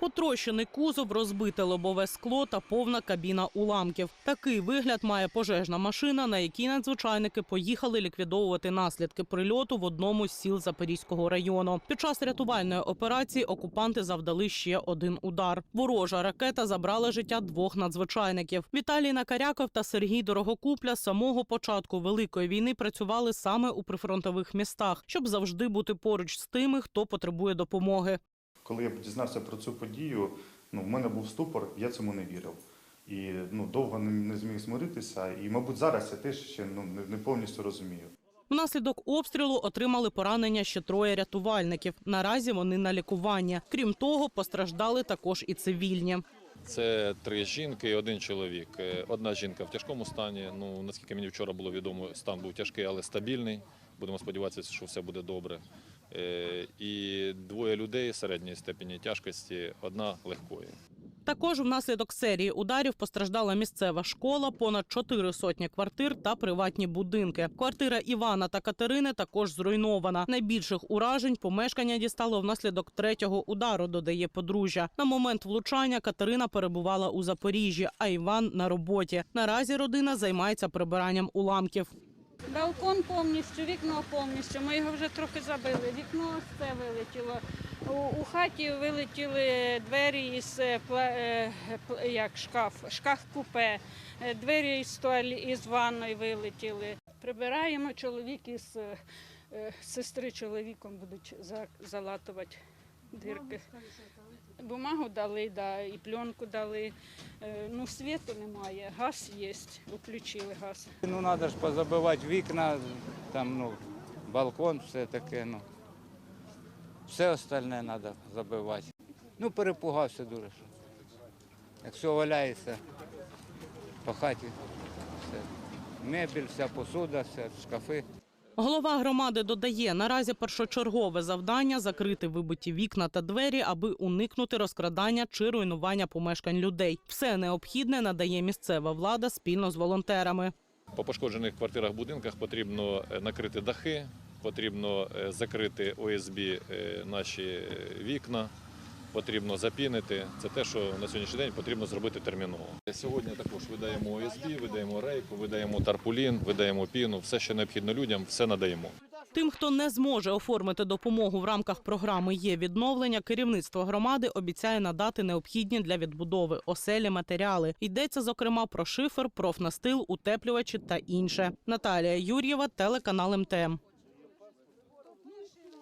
Потрощений кузов, розбите лобове скло та повна кабіна уламків. Такий вигляд має пожежна машина, на якій надзвичайники поїхали ліквідовувати наслідки прильоту в одному з сіл Запорізького району. Під час рятувальної операції окупанти завдали ще один удар. Ворожа ракета забрала життя двох надзвичайників. Віталій Накаряков та Сергій Дорогокупля з самого початку великої війни працювали саме у прифронтових містах, щоб завжди бути поруч з тими, хто потребує допомоги. Коли я дізнався про цю подію, ну, в мене був ступор, я цьому не вірив. І ну, довго не, зміг змиритися. І, мабуть, зараз я теж ще ну, не, повністю розумію. Внаслідок обстрілу отримали поранення ще троє рятувальників. Наразі вони на лікуванні. Крім того, постраждали також і цивільні. Це три жінки і один чоловік. Е, Одна жінка в тяжкому стані. Ну наскільки мені вчора було відомо, стан був тяжкий, але стабільний. Будемо сподіватися, що все буде добре. Е, І двоє людей середньої степені тяжкості, одна легкої. Також внаслідок серії ударів постраждала місцева школа, понад чотири сотні квартир та приватні будинки. Квартира Івана та Катерини також зруйнована. Найбільших уражень помешкання дістало внаслідок третього удару, додає подружжя. На момент влучання Катерина перебувала у Запоріжжі, а Іван на роботі. Наразі родина займається прибиранням уламків. Балкон повністю, вікно повністю. Ми його вже трохи забили. Вікно це вилетіло. У, хаті вилетіли двері із е, е, пл- як шкаф, шкаф купе, Е, двері із туалі із ванної вилетіли. Прибираємо чоловік із сестри чоловіком будуть за- залатувати дирки. Бумагу дали, да, і пленку дали. Ну, світу немає, газ є, включили газ. Ну, треба ж позабивати вікна, там, ну, балкон, все таке, ну. Все остальне треба забивати. Ну, перепугався дуже. Що. Як все валяється по хаті, все. Мебель, вся посуда, все, шкафи. Голова громади додає, наразі першочергове завдання закрити вибиті вікна та двері, аби уникнути розкрадання чи руйнування помешкань людей. Все необхідне надає місцева влада спільно з волонтерами. По пошкоджених квартирах, будинках потрібно е, накрити дахи, потрібно е, закрити ОСБ е, наші е, вікна, потрібно запінити. Це те, що на сьогоднішній день потрібно зробити терміново. Сьогодні також видаємо ОСБ, видаємо рейку, видаємо тарпулін, видаємо піну. Все, що необхідно людям, все надаємо. Тим, хто не зможе оформити допомогу в рамках програми є відновлення, керівництво громади обіцяє надати необхідні для відбудови оселі матеріали. Йдеться зокрема про шифер, профнастил, утеплювачі та інше. Наталія Юр'єва, телеканал МТМ.